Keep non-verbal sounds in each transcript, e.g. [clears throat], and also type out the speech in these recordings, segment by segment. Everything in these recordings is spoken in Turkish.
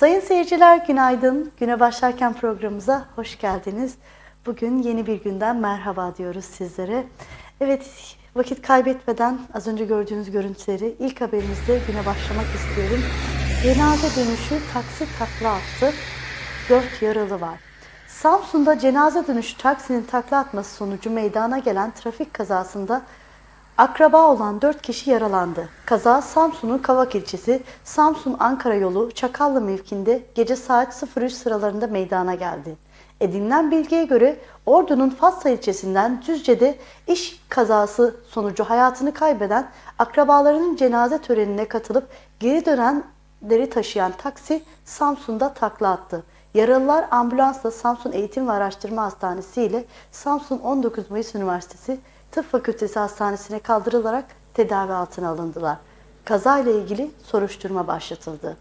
Sayın seyirciler günaydın. Güne başlarken programımıza hoş geldiniz. Bugün yeni bir günden merhaba diyoruz sizlere. Evet vakit kaybetmeden az önce gördüğünüz görüntüleri ilk haberimizle güne başlamak istiyorum. Cenaze dönüşü taksi takla attı. Dört yaralı var. Samsun'da cenaze dönüşü taksinin takla atması sonucu meydana gelen trafik kazasında Akraba olan 4 kişi yaralandı. Kaza Samsun'un Kavak ilçesi Samsun-Ankara yolu Çakallı mevkinde gece saat 03 sıralarında meydana geldi. Edinilen bilgiye göre Ordu'nun Fatsa ilçesinden Düzce'de iş kazası sonucu hayatını kaybeden akrabalarının cenaze törenine katılıp geri dönenleri taşıyan taksi Samsun'da takla attı. Yaralılar ambulansla Samsun Eğitim ve Araştırma Hastanesi ile Samsun 19 Mayıs Üniversitesi Tıp Fakültesi Hastanesi'ne kaldırılarak tedavi altına alındılar. Kazayla ilgili soruşturma başlatıldı.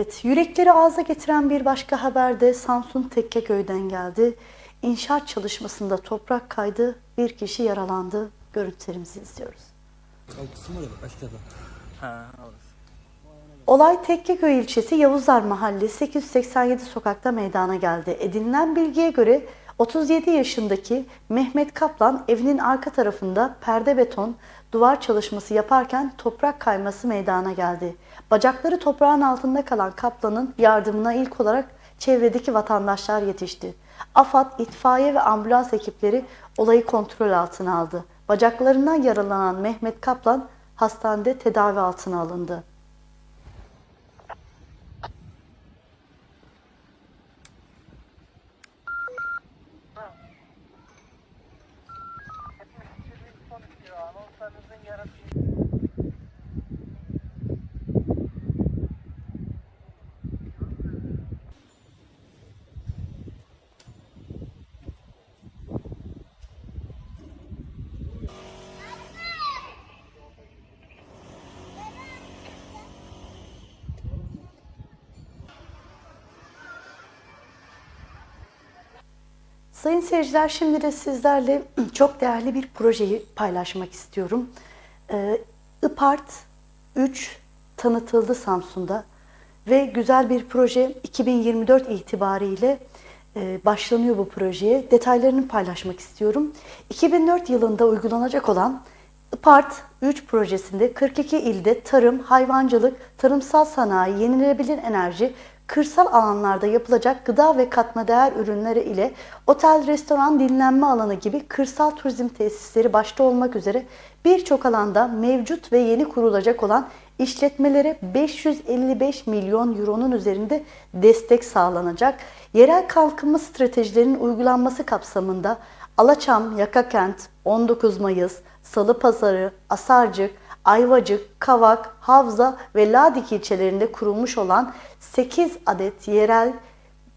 Evet, yürekleri ağza getiren bir başka haber de Samsun Tekkeköy'den geldi. İnşaat çalışmasında toprak kaydı, bir kişi yaralandı. Görüntülerimizi izliyoruz. Kalkısı mı olur aşağıda? Ha. Olay Tekkeköy ilçesi Yavuzlar Mahalle 887 sokakta meydana geldi. Edinilen bilgiye göre 37 yaşındaki Mehmet Kaplan evinin arka tarafında perde beton duvar çalışması yaparken toprak kayması meydana geldi. Bacakları toprağın altında kalan Kaplan'ın yardımına ilk olarak çevredeki vatandaşlar yetişti. AFAD, itfaiye ve ambulans ekipleri olayı kontrol altına aldı. Bacaklarından yaralanan Mehmet Kaplan hastanede tedavi altına alındı. Sayın seyirciler şimdi de sizlerle [clears throat] çok değerli bir projeyi paylaşmak istiyorum. Ee, IPART 3 tanıtıldı Samsun'da ve güzel bir proje 2024 itibariyle e, başlanıyor bu projeye. Detaylarını paylaşmak istiyorum. 2004 yılında uygulanacak olan IPART 3 projesinde 42 ilde tarım, hayvancılık, tarımsal sanayi, yenilenebilir enerji, kırsal alanlarda yapılacak gıda ve katma değer ürünleri ile otel, restoran, dinlenme alanı gibi kırsal turizm tesisleri başta olmak üzere birçok alanda mevcut ve yeni kurulacak olan işletmelere 555 milyon euronun üzerinde destek sağlanacak. Yerel kalkınma stratejilerinin uygulanması kapsamında Alaçam, Yakakent, 19 Mayıs, Salı Pazarı, Asarcık, Ayvacık, Kavak, Havza ve Ladik ilçelerinde kurulmuş olan 8 adet yerel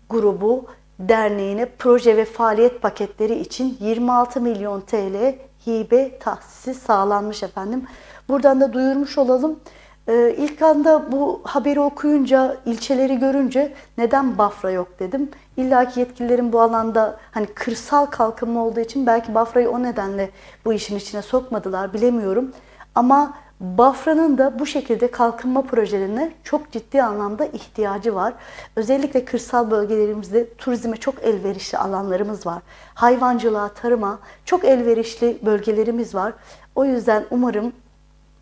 grubu derneğine proje ve faaliyet paketleri için 26 milyon TL hibe tahsisi sağlanmış efendim. Buradan da duyurmuş olalım. Ee, ilk anda bu haberi okuyunca, ilçeleri görünce neden Bafra yok dedim. İlla ki yetkililerin bu alanda hani kırsal kalkınma olduğu için belki Bafra'yı o nedenle bu işin içine sokmadılar bilemiyorum. Ama Bafra'nın da bu şekilde kalkınma projelerine çok ciddi anlamda ihtiyacı var. Özellikle kırsal bölgelerimizde turizme çok elverişli alanlarımız var. Hayvancılığa, tarıma çok elverişli bölgelerimiz var. O yüzden umarım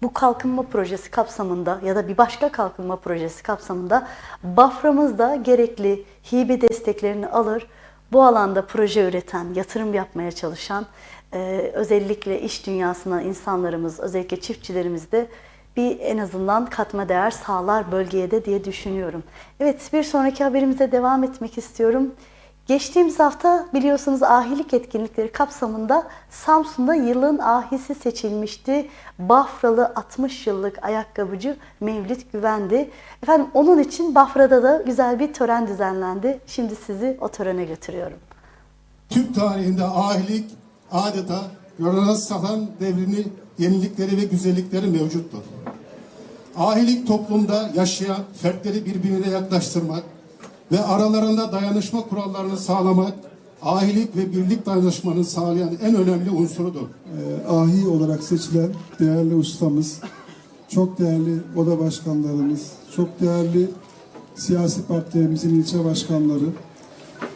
bu kalkınma projesi kapsamında ya da bir başka kalkınma projesi kapsamında Bafra'mız da gerekli hibe desteklerini alır. Bu alanda proje üreten, yatırım yapmaya çalışan e, özellikle iş dünyasına insanlarımız, özellikle çiftçilerimiz de bir en azından katma değer sağlar bölgeye de diye düşünüyorum. Evet bir sonraki haberimize devam etmek istiyorum. Geçtiğimiz hafta biliyorsunuz ahilik etkinlikleri kapsamında Samsun'da yılın ahisi seçilmişti. Bafralı 60 yıllık ayakkabıcı Mevlüt Güvendi. Efendim onun için Bafra'da da güzel bir tören düzenlendi. Şimdi sizi o törene götürüyorum. Türk tarihinde ahilik adeta Rönesans satan devrini, yenilikleri ve güzellikleri mevcuttur. Ahilik toplumda yaşayan fertleri birbirine yaklaştırmak ve aralarında dayanışma kurallarını sağlamak, ahilik ve birlik dayanışmanı sağlayan en önemli unsurudur. Ee, ahi olarak seçilen değerli ustamız, çok değerli oda başkanlarımız, çok değerli siyasi partilerimizin ilçe başkanları,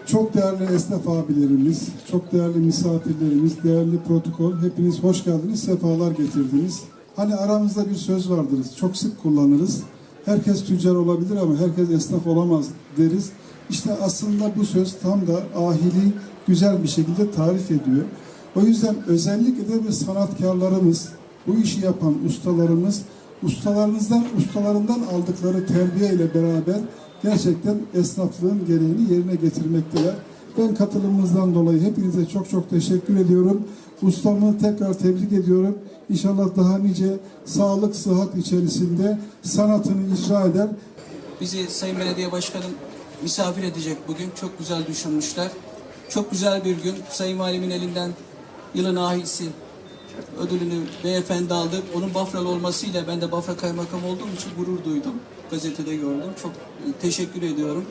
çok değerli esnaf abilerimiz, çok değerli misafirlerimiz, değerli protokol, hepiniz hoş geldiniz, sefalar getirdiniz. Hani aramızda bir söz vardır, çok sık kullanırız. Herkes tüccar olabilir ama herkes esnaf olamaz deriz. İşte aslında bu söz tam da ahiliği güzel bir şekilde tarif ediyor. O yüzden özellikle de sanatkarlarımız, bu işi yapan ustalarımız, ustalarınızdan, ustalarından aldıkları terbiye ile beraber gerçekten esnaflığın gereğini yerine getirmekteler. Ben katılımınızdan dolayı hepinize çok çok teşekkür ediyorum. Ustamı tekrar tebrik ediyorum. İnşallah daha nice sağlık, sıhhat içerisinde sanatını icra eder. Bizi Sayın Belediye Başkanım misafir edecek bugün. Çok güzel düşünmüşler. Çok güzel bir gün. Sayın Valim'in elinden yılın ahisi ödülünü beyefendi aldı. Onun Bafralı olmasıyla ben de Bafra Kaymakam olduğum için gurur duydum. Gazetede gördüm. Çok e, teşekkür ediyorum.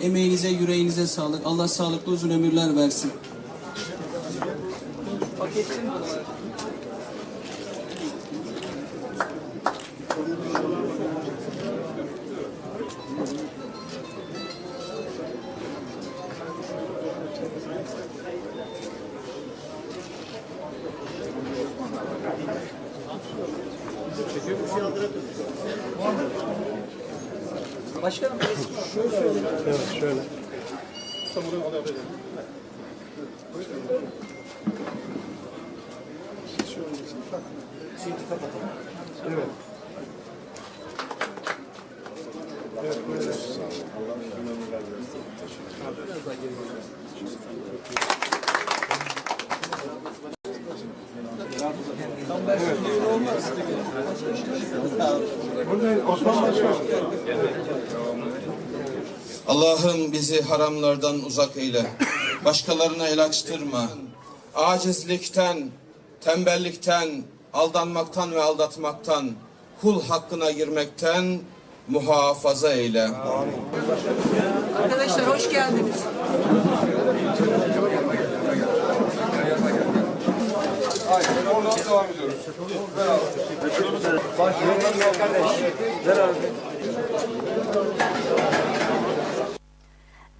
Emeğinize, yüreğinize sağlık. Allah sağlıklı uzun ömürler versin. Başkanım Şöyle. Evet. Evet, böyle. Evet. Burada Osman Başkan. Allah'ım bizi haramlardan uzak eyle. Başkalarına el açtırma. Acizlikten, tembellikten, aldanmaktan ve aldatmaktan, kul hakkına girmekten muhafaza eyle. Arkadaşlar hoş geldiniz.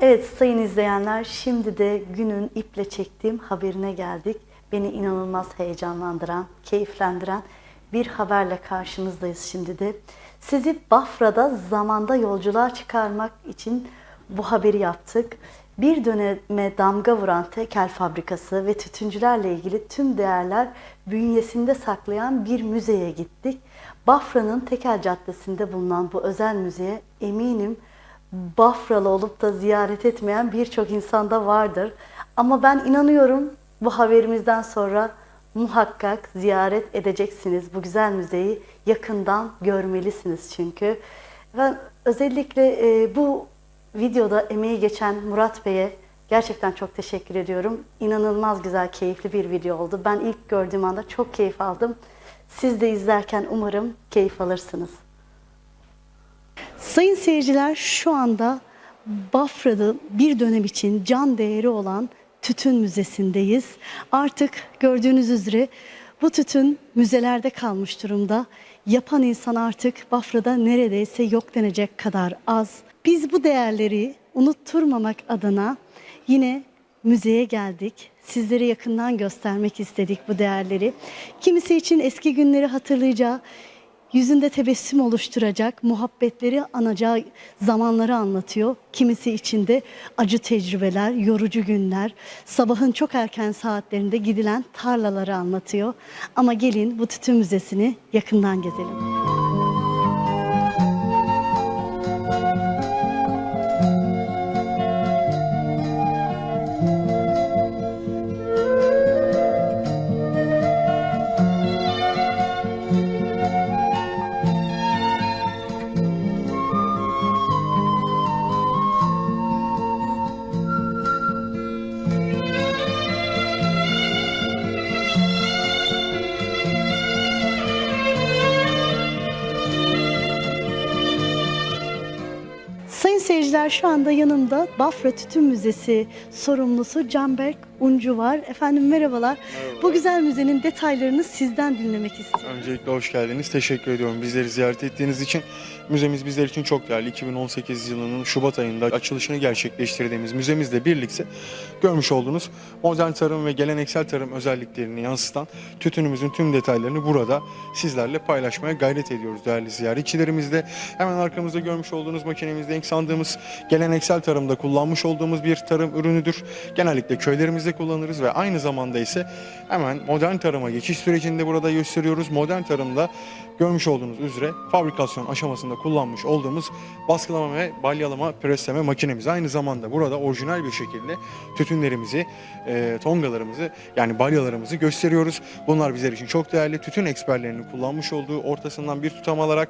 Evet sayın izleyenler şimdi de günün iple çektiğim haberine geldik. Beni inanılmaz heyecanlandıran, keyiflendiren bir haberle karşınızdayız şimdi de. Sizi Bafra'da zamanda yolculuğa çıkarmak için bu haberi yaptık. Bir döneme damga vuran tekel fabrikası ve tütüncülerle ilgili tüm değerler bünyesinde saklayan bir müzeye gittik. Bafra'nın Tekel Caddesi'nde bulunan bu özel müzeye eminim Bafralı olup da ziyaret etmeyen birçok insanda vardır. Ama ben inanıyorum bu haberimizden sonra muhakkak ziyaret edeceksiniz. Bu güzel müzeyi yakından görmelisiniz çünkü. Ben özellikle e, bu videoda emeği geçen Murat Bey'e gerçekten çok teşekkür ediyorum. İnanılmaz güzel, keyifli bir video oldu. Ben ilk gördüğüm anda çok keyif aldım. Siz de izlerken umarım keyif alırsınız. Sayın seyirciler şu anda Bafra'da bir dönem için can değeri olan Tütün Müzesi'ndeyiz. Artık gördüğünüz üzere bu tütün müzelerde kalmış durumda. Yapan insan artık Bafra'da neredeyse yok denecek kadar az. Biz bu değerleri unutturmamak adına yine müzeye geldik. Sizlere yakından göstermek istedik bu değerleri. Kimisi için eski günleri hatırlayacağı, yüzünde tebessüm oluşturacak, muhabbetleri anacağı zamanları anlatıyor. Kimisi için de acı tecrübeler, yorucu günler, sabahın çok erken saatlerinde gidilen tarlaları anlatıyor. Ama gelin bu tütün müzesini yakından gezelim. Şu anda yanımda Bafra Tütün Müzesi sorumlusu Canberk Uncu var. Efendim merhabalar. Bu güzel müzenin detaylarını sizden dinlemek istiyorum. Öncelikle hoş geldiniz. Teşekkür ediyorum bizleri ziyaret ettiğiniz için. Müzemiz bizler için çok değerli. 2018 yılının Şubat ayında açılışını gerçekleştirdiğimiz müzemizle birlikte görmüş olduğunuz modern tarım ve geleneksel tarım özelliklerini yansıtan tütünümüzün tüm detaylarını burada sizlerle paylaşmaya gayret ediyoruz değerli ziyaretçilerimizle. Hemen arkamızda görmüş olduğunuz makinemizde ink sandığımız geleneksel tarımda kullanmış olduğumuz bir tarım ürünüdür. Genellikle köylerimizde kullanırız ve aynı zamanda ise hemen modern tarıma geçiş sürecinde burada gösteriyoruz. Modern tarımda görmüş olduğunuz üzere fabrikasyon aşamasında kullanmış olduğumuz baskılama ve balyalama presleme makinemiz. Aynı zamanda burada orijinal bir şekilde tütünlerimizi, e, tongalarımızı yani balyalarımızı gösteriyoruz. Bunlar bizler için çok değerli. Tütün eksperlerinin kullanmış olduğu ortasından bir tutam alarak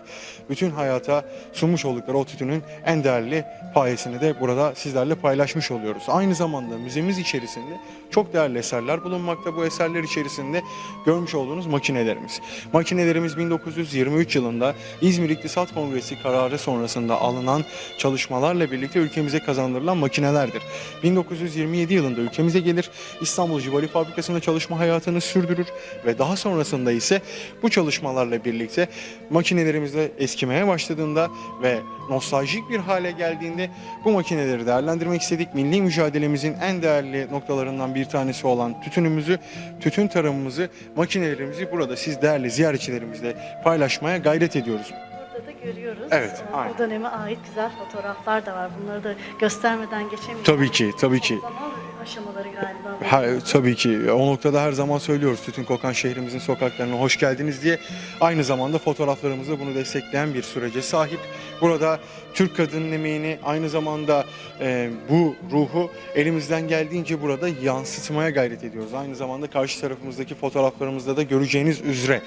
bütün hayata sunmuş oldukları o tütünün en değerli payesini de burada sizlerle paylaşmış oluyoruz. Aynı zamanda müzemiz içerisinde çok değerli eserler bulunmakta. Bu eserler içerisinde görmüş olduğunuz makinelerimiz. Makinelerimiz 1923 yılında İzmir İktisat Kongresi kararı sonrasında alınan çalışmalarla birlikte ülkemize kazandırılan makinelerdir. 1927 yılında ülkemize gelir, İstanbul Jibali Fabrikası'nda çalışma hayatını sürdürür ve daha sonrasında ise bu çalışmalarla birlikte makinelerimiz de eskimeye başladığında ve nostaljik bir hale geldiğinde bu makineleri değerlendirmek istedik. Milli mücadelemizin en değerli noktalarından bir tanesi olan tütünümüzü, tütün tarımımızı, makinelerimizi burada siz değerli ziyaretçilerimizle paylaşmaya gayret ediyoruz. Burada da görüyoruz. Evet, Ee, aynen. O döneme ait güzel fotoğraflar da var. Bunları da göstermeden geçemiyoruz. Tabii ki, tabii ki. Zaman aşamaları galiba. Ha, tabii ki o noktada her zaman söylüyoruz tütün kokan şehrimizin sokaklarına hoş geldiniz diye. Aynı zamanda fotoğraflarımızda bunu destekleyen bir sürece sahip. Burada Türk kadının emeğini aynı zamanda e, bu ruhu elimizden geldiğince burada yansıtmaya gayret ediyoruz. Aynı zamanda karşı tarafımızdaki fotoğraflarımızda da göreceğiniz üzere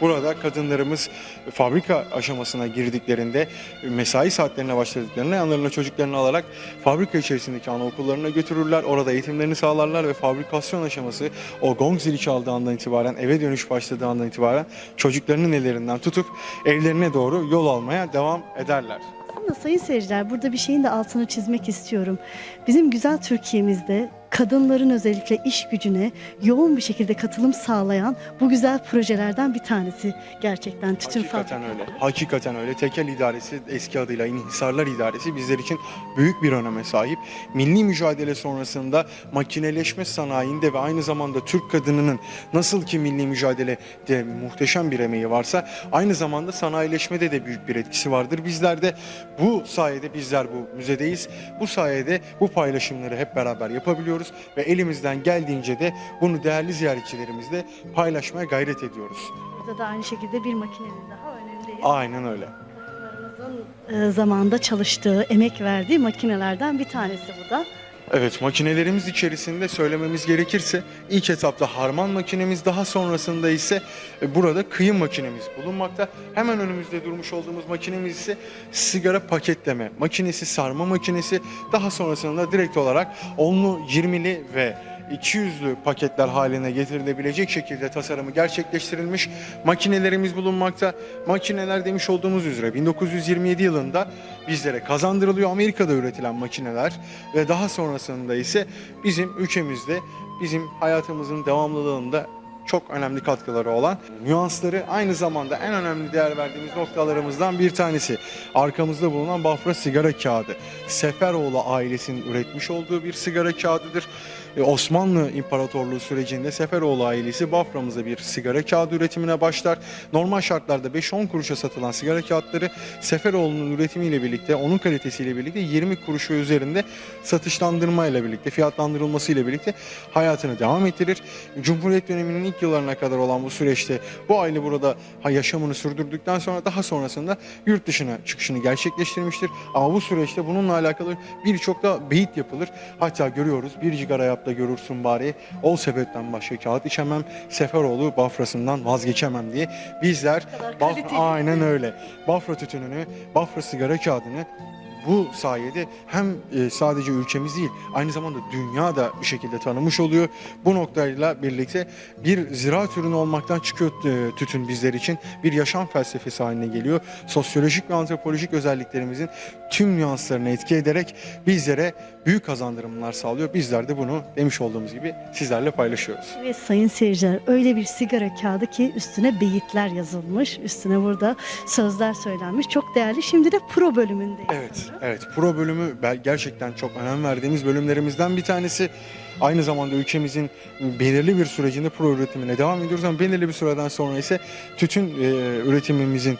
burada kadınlarımız fabrika aşamasına girdiklerinde mesai saatlerine başladıklarında yanlarına çocuklarını alarak fabrika içerisindeki anaokullarına götürürler. Orada eğitimlerini sağlarlar ve fabrikasyon aşaması o gong zili çaldığı andan itibaren eve dönüş başladığı andan itibaren çocuklarının ellerinden tutup evlerine doğru yol almaya devam ederler. Aslında sayın seyirciler burada bir şeyin de altını çizmek istiyorum. Bizim güzel Türkiye'mizde kadınların özellikle iş gücüne yoğun bir şekilde katılım sağlayan bu güzel projelerden bir tanesi gerçekten tütün Hakikaten öyle. Hakikaten öyle. Tekel İdaresi eski adıyla İnhisarlar İdaresi bizler için büyük bir öneme sahip. Milli mücadele sonrasında makineleşme sanayinde ve aynı zamanda Türk kadınının nasıl ki milli mücadelede muhteşem bir emeği varsa aynı zamanda sanayileşmede de büyük bir etkisi vardır. Bizler de bu sayede bizler bu müzedeyiz. Bu sayede bu paylaşımları hep beraber yapabiliyoruz ve elimizden geldiğince de bunu değerli ziyaretçilerimizle paylaşmaya gayret ediyoruz. Burada da aynı şekilde bir makinenin daha önündeyiz. Aynen öyle. Kadınlarımızın e, zamanda çalıştığı, emek verdiği makinelerden bir tanesi bu da. Evet makinelerimiz içerisinde söylememiz gerekirse ilk etapta harman makinemiz daha sonrasında ise e, burada kıyım makinemiz bulunmakta. Hemen önümüzde durmuş olduğumuz makinemiz ise sigara paketleme makinesi, sarma makinesi. Daha sonrasında direkt olarak onlu, 20'li ve 200'lü paketler haline getirilebilecek şekilde tasarımı gerçekleştirilmiş makinelerimiz bulunmakta. Makineler demiş olduğumuz üzere 1927 yılında bizlere kazandırılıyor Amerika'da üretilen makineler ve daha sonrasında ise bizim ülkemizde bizim hayatımızın devamlılığında çok önemli katkıları olan nüansları aynı zamanda en önemli değer verdiğimiz noktalarımızdan bir tanesi. Arkamızda bulunan Bafra sigara kağıdı. Seferoğlu ailesinin üretmiş olduğu bir sigara kağıdıdır. E, Osmanlı İmparatorluğu sürecinde Seferoğlu ailesi Bafra'mızda bir sigara kağıdı üretimine başlar. Normal şartlarda 5-10 kuruşa satılan sigara kağıtları Seferoğlu'nun üretimiyle birlikte, onun kalitesiyle birlikte 20 kuruş ve üzerinde satışlandırmayla birlikte, fiyatlandırılmasıyla birlikte hayatını devam ettirir. Cumhuriyet döneminin ilk yıllarına kadar olan bu süreçte bu aile burada yaşamını sürdürdükten sonra daha sonrasında yurt dışına çıkışını gerçekleştirmiştir. Ama bu süreçte bununla alakalı birçok da beyit yapılır. Hatta görüyoruz bir cigara yap da görürsün bari. Ol sebetten başka kağıt içemem. Seferoğlu Bafra'sından vazgeçemem diye bizler Baf- aynen öyle. Bafra tütününü, Bafra sigara kağıdını bu sayede hem e, sadece ülkemiz değil aynı zamanda dünya da bir şekilde tanımış oluyor. Bu noktayla birlikte bir ziraat ürünü olmaktan çıkıyor e, tütün bizler için bir yaşam felsefesi haline geliyor. Sosyolojik ve antropolojik özelliklerimizin tüm nüanslarını etki ederek bizlere büyük kazandırımlar sağlıyor. Bizler de bunu demiş olduğumuz gibi sizlerle paylaşıyoruz. Evet sayın seyirciler öyle bir sigara kağıdı ki üstüne beyitler yazılmış. Üstüne burada sözler söylenmiş. Çok değerli. Şimdi de pro bölümündeyiz. Evet. Evet. Pro bölümü gerçekten çok önem verdiğimiz bölümlerimizden bir tanesi. Aynı zamanda ülkemizin belirli bir sürecinde pro üretimine devam ediyoruz ama belirli bir süreden sonra ise tütün e, üretimimizin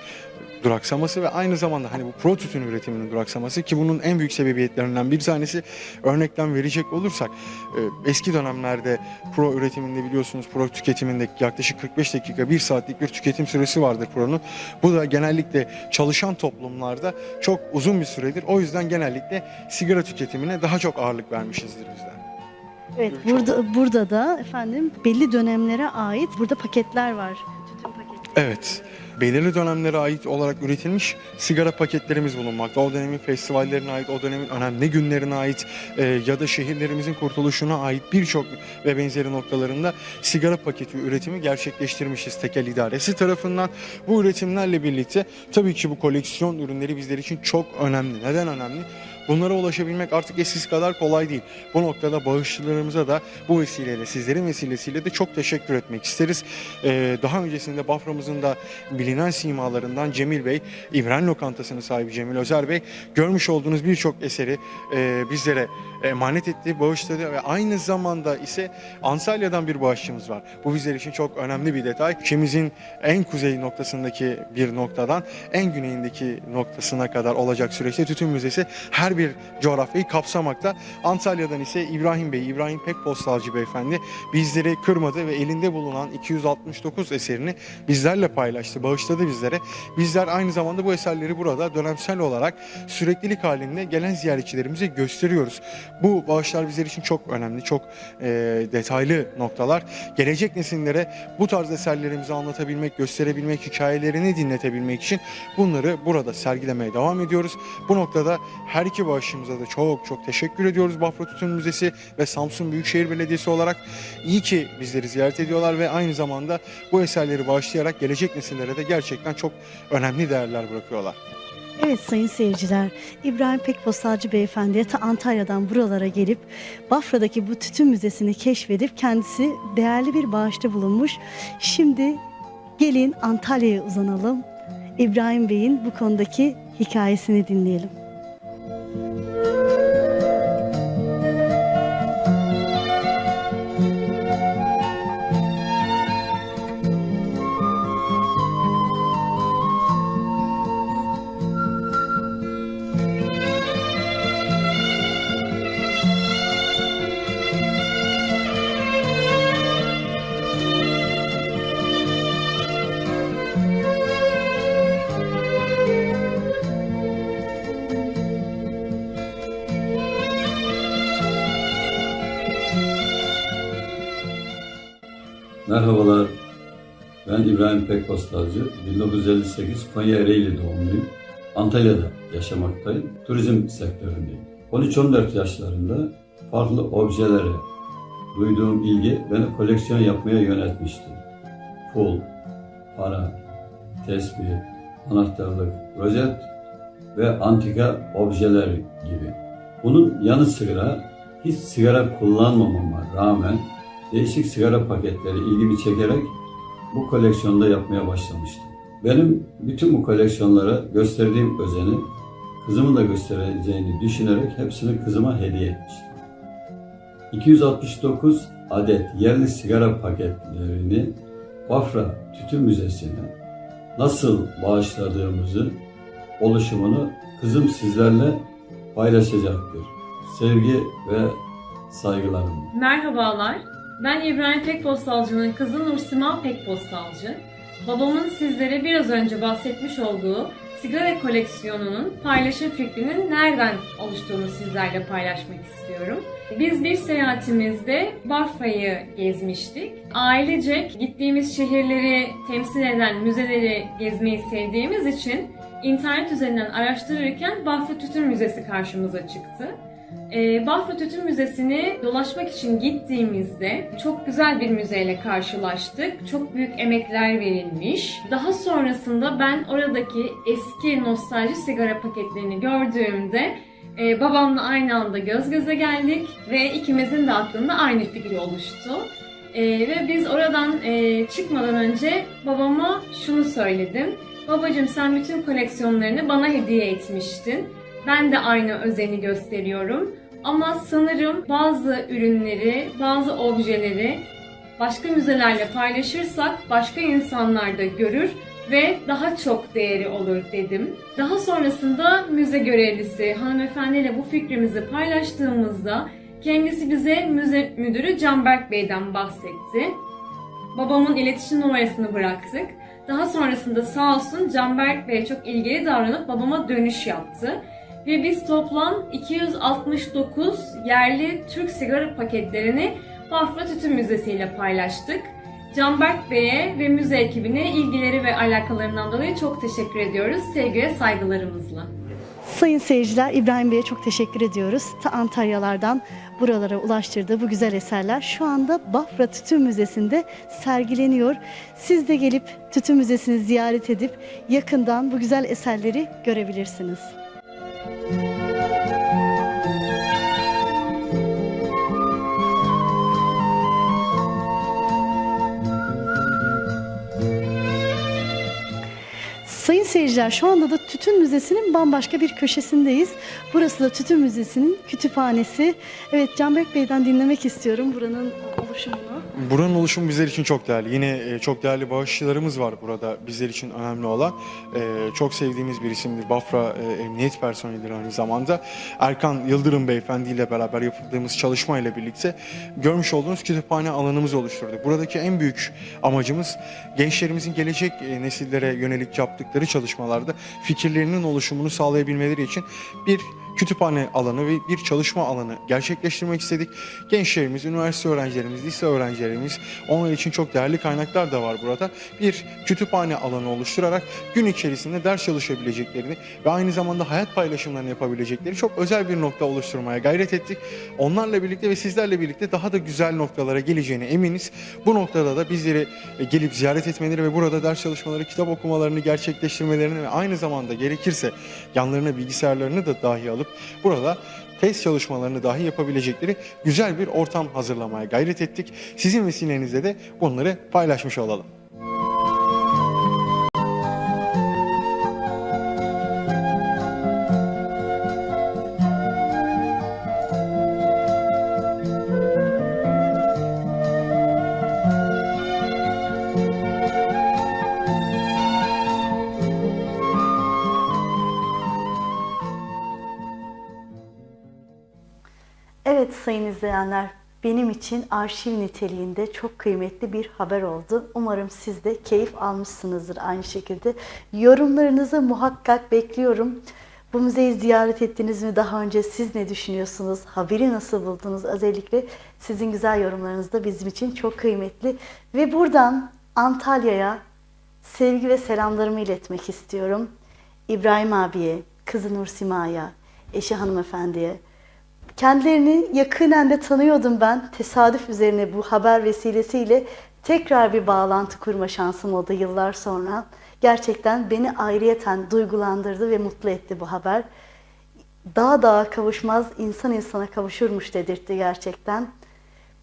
duraksaması ve aynı zamanda hani bu pro tütün üretiminin duraksaması ki bunun en büyük sebebiyetlerinden bir tanesi örnekten verecek olursak e, eski dönemlerde pro üretiminde biliyorsunuz pro tüketiminde yaklaşık 45 dakika 1 saatlik bir tüketim süresi vardır pro'nun. Bu da genellikle çalışan toplumlarda çok uzun bir süredir. O yüzden genellikle sigara tüketimine daha çok ağırlık vermişizdir bizler. Evet burada burada da efendim belli dönemlere ait burada paketler var. Tütün paketleri. Evet. Belirli dönemlere ait olarak üretilmiş sigara paketlerimiz bulunmakta. O dönemin festivallerine ait, o dönemin önemli günlerine ait e, ya da şehirlerimizin kurtuluşuna ait birçok ve benzeri noktalarında sigara paketi üretimi gerçekleştirmişiz tekel idaresi tarafından. Bu üretimlerle birlikte tabii ki bu koleksiyon ürünleri bizler için çok önemli. Neden önemli? Bunlara ulaşabilmek artık eskisi kadar kolay değil. Bu noktada bağışçılarımıza da bu vesileyle, sizlerin vesilesiyle de çok teşekkür etmek isteriz. Ee, daha öncesinde Bafra'mızın da bilinen simalarından Cemil Bey, İmren Lokantası'nın sahibi Cemil Özer Bey, görmüş olduğunuz birçok eseri e, bizlere emanet etti, bağışladı ve aynı zamanda ise Antalya'dan bir bağışçımız var. Bu bizler için çok önemli bir detay. Ülkemizin en kuzey noktasındaki bir noktadan en güneyindeki noktasına kadar olacak süreçte Tütün Müzesi her bir coğrafyayı kapsamakta. Antalya'dan ise İbrahim Bey, İbrahim Pekpostalcı Beyefendi bizleri kırmadı ve elinde bulunan 269 eserini bizlerle paylaştı, bağışladı bizlere. Bizler aynı zamanda bu eserleri burada dönemsel olarak süreklilik halinde gelen ziyaretçilerimize gösteriyoruz. Bu bağışlar bizler için çok önemli, çok e, detaylı noktalar. Gelecek nesillere bu tarz eserlerimizi anlatabilmek, gösterebilmek, hikayelerini dinletebilmek için bunları burada sergilemeye devam ediyoruz. Bu noktada her iki bağışçımıza da çok çok teşekkür ediyoruz Bafra Tütün Müzesi ve Samsun Büyükşehir Belediyesi olarak. İyi ki bizleri ziyaret ediyorlar ve aynı zamanda bu eserleri bağışlayarak gelecek nesillere de gerçekten çok önemli değerler bırakıyorlar. Evet sayın seyirciler, İbrahim Pekpostalcı Beyefendi'ye ta Antalya'dan buralara gelip Bafra'daki bu tütün müzesini keşfedip kendisi değerli bir bağışta bulunmuş. Şimdi gelin Antalya'ya uzanalım. İbrahim Bey'in bu konudaki hikayesini dinleyelim. Thank you. Merhabalar, ben İbrahim Pekpostalcı. 1958 Konya Ereğli doğumluyum. Antalya'da yaşamaktayım. Turizm sektöründeyim. 13-14 yaşlarında farklı objelere duyduğum ilgi beni koleksiyon yapmaya yöneltmişti. Pul, para, tesbih, anahtarlık, rozet ve antika objeler gibi. Bunun yanı sıra hiç sigara kullanmamama rağmen değişik sigara paketleri ilgimi çekerek bu koleksiyonda yapmaya başlamıştım. Benim bütün bu koleksiyonlara gösterdiğim özeni kızımın da göstereceğini düşünerek hepsini kızıma hediye etmiştim. 269 adet yerli sigara paketlerini Bafra Tütün Müzesi'ne nasıl bağışladığımızı, oluşumunu kızım sizlerle paylaşacaktır. Sevgi ve saygılarımla. Merhabalar, ben İbrahim Pekpostalcı'nın kızı Nursima Pekpostalcı. Babamın sizlere biraz önce bahsetmiş olduğu sigara koleksiyonunun paylaşım fikrinin nereden oluştuğunu sizlerle paylaşmak istiyorum. Biz bir seyahatimizde Bafra'yı gezmiştik. Ailecek gittiğimiz şehirleri temsil eden müzeleri gezmeyi sevdiğimiz için internet üzerinden araştırırken Bafra Tütün Müzesi karşımıza çıktı. Ee, Bafra Tütün Müzesi'ni dolaşmak için gittiğimizde çok güzel bir müzeyle karşılaştık. Çok büyük emekler verilmiş. Daha sonrasında ben oradaki eski nostalji sigara paketlerini gördüğümde e, babamla aynı anda göz göze geldik ve ikimizin de aklında aynı fikir oluştu. E, ve biz oradan e, çıkmadan önce babama şunu söyledim. Babacım sen bütün koleksiyonlarını bana hediye etmiştin. Ben de aynı özeni gösteriyorum. Ama sanırım bazı ürünleri, bazı objeleri başka müzelerle paylaşırsak başka insanlar da görür ve daha çok değeri olur dedim. Daha sonrasında müze görevlisi hanımefendiyle bu fikrimizi paylaştığımızda kendisi bize müze müdürü Canberk Bey'den bahsetti. Babamın iletişim numarasını bıraktık. Daha sonrasında sağ olsun Canberk Bey çok ilgili davranıp babama dönüş yaptı. Ve biz toplam 269 yerli Türk sigara paketlerini Bafra Tütün Müzesi ile paylaştık. Canberk Bey'e ve müze ekibine ilgileri ve alakalarından dolayı çok teşekkür ediyoruz. Sevgi ve saygılarımızla. Sayın seyirciler İbrahim Bey'e çok teşekkür ediyoruz. Ta Antalyalardan buralara ulaştırdığı bu güzel eserler şu anda Bafra Tütün Müzesi'nde sergileniyor. Siz de gelip Tütün Müzesi'ni ziyaret edip yakından bu güzel eserleri görebilirsiniz. Sayın seyirciler şu anda da Tütün Müzesi'nin bambaşka bir köşesindeyiz. Burası da Tütün Müzesi'nin kütüphanesi. Evet Canberk Bey'den dinlemek istiyorum buranın oluşumunu. Buranın oluşumu bizler için çok değerli. Yine e, çok değerli bağışçılarımız var burada bizler için önemli olan. E, Çok sevdiğimiz bir isimdir. Bafra e, emniyet personelidir aynı zamanda. Erkan Yıldırım Beyefendi ile beraber yaptığımız çalışma ile birlikte görmüş olduğunuz kütüphane alanımızı oluşturduk. Buradaki en büyük amacımız gençlerimizin gelecek nesillere yönelik yaptıkları çalışmalarda fikirlerinin oluşumunu sağlayabilmeleri için bir kütüphane alanı ve bir çalışma alanı gerçekleştirmek istedik. Gençlerimiz, üniversite öğrencilerimiz, lise öğrencilerimiz, onlar için çok değerli kaynaklar da var burada. Bir kütüphane alanı oluşturarak gün içerisinde ders çalışabileceklerini ve aynı zamanda hayat paylaşımlarını yapabilecekleri çok özel bir nokta oluşturmaya gayret ettik. Onlarla birlikte ve sizlerle birlikte daha da güzel noktalara geleceğine eminiz. Bu noktada da bizleri e, gelip ziyaret etmeleri ve burada ders çalışmaları, kitap okumalarını gerçekleştirmelerini ve aynı zamanda gerekirse yanlarına bilgisayarlarını da dahi alıp burada test çalışmalarını dahi yapabilecekleri güzel bir ortam hazırlamaya gayret ettik. Sizin vesilenizle de bunları paylaşmış olalım. İzleyenler, benim için arşiv niteliğinde çok kıymetli bir haber oldu. Umarım siz de keyif almışsınızdır aynı şekilde. Yorumlarınızı muhakkak bekliyorum. Bu müzeyi ziyaret ettiniz mi daha önce? Siz ne düşünüyorsunuz? Haberi nasıl buldunuz? Özellikle sizin güzel yorumlarınız da bizim için çok kıymetli. Ve buradan Antalya'ya sevgi ve selamlarımı iletmek istiyorum. İbrahim abiye, kızı Nursima'ya, eşi hanımefendiye, Kendilerini yakinen de tanıyordum ben. Tesadüf üzerine bu haber vesilesiyle tekrar bir bağlantı kurma şansım oldu yıllar sonra. Gerçekten beni ayrıyeten duygulandırdı ve mutlu etti bu haber. Dağ dağa kavuşmaz, insan insana kavuşurmuş dedirtti gerçekten.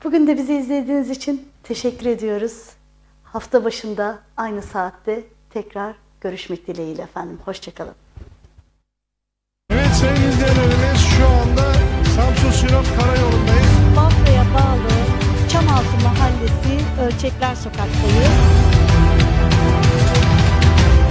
Bugün de bizi izlediğiniz için teşekkür ediyoruz. Hafta başında aynı saatte tekrar görüşmek dileğiyle efendim. Hoşçakalın. Evet sayın izleyenlerimiz şu anda Sinop Karayolu'ndayız. Bafra'ya bağlı Çamaltı Mahallesi Ölçekler Sokak'tayız.